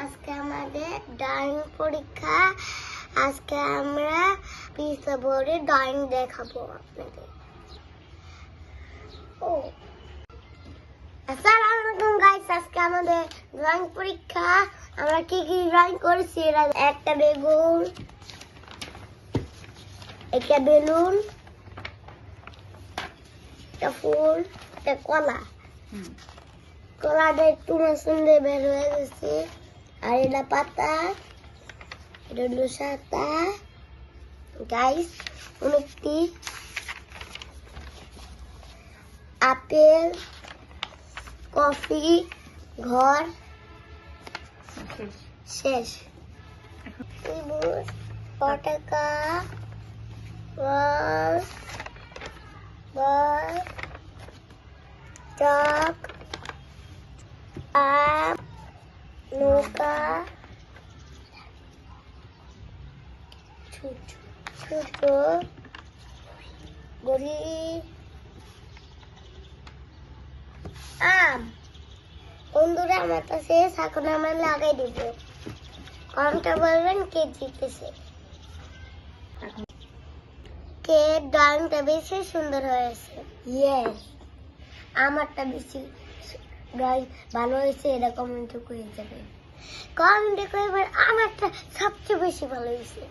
আজকে আমাদের ড্রয়িং পরীক্ষা। আজকে আমরা পিসা বোর্ডে ড্রয়িং দেখাবো আপনাদের। ও। আসসালামু আলাইকুম গাইস আজকে আমাদের ড্রয়িং পরীক্ষা। আমরা কি কি ড্রয়িং করেছি? এরা একটা বেগুন একটা বেলুন একটা ফুল একটা কলা। কলাটা একটু সুন্দর বের হয়ে গেছে। আর এটা পাতা এটা হলো সাতা গাইস অনেকটি আপেল কফি ঘর শেষ তরমুজ পটাকা বল বল চক আম নৌকা। ছোট গড়ি আম। বন্ধুরা আমার শেষ এখন আমরা লাগাই দিব। কমটা বলবেন কে জিতেছে কে ড্রয়িংটা বেশি সুন্দর হয়েছে? ইয়েস আমারটা বেশি। ড্রয়িং ভালো হয়েছে এটা কমেন্ট করে যাবে। কমেন্ট করে এবার আমারটা সবচেয়ে বেশি ভালো হয়েছে।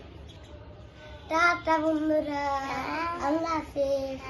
টাটা বন্ধুরা আল্লাহ হাফেজ।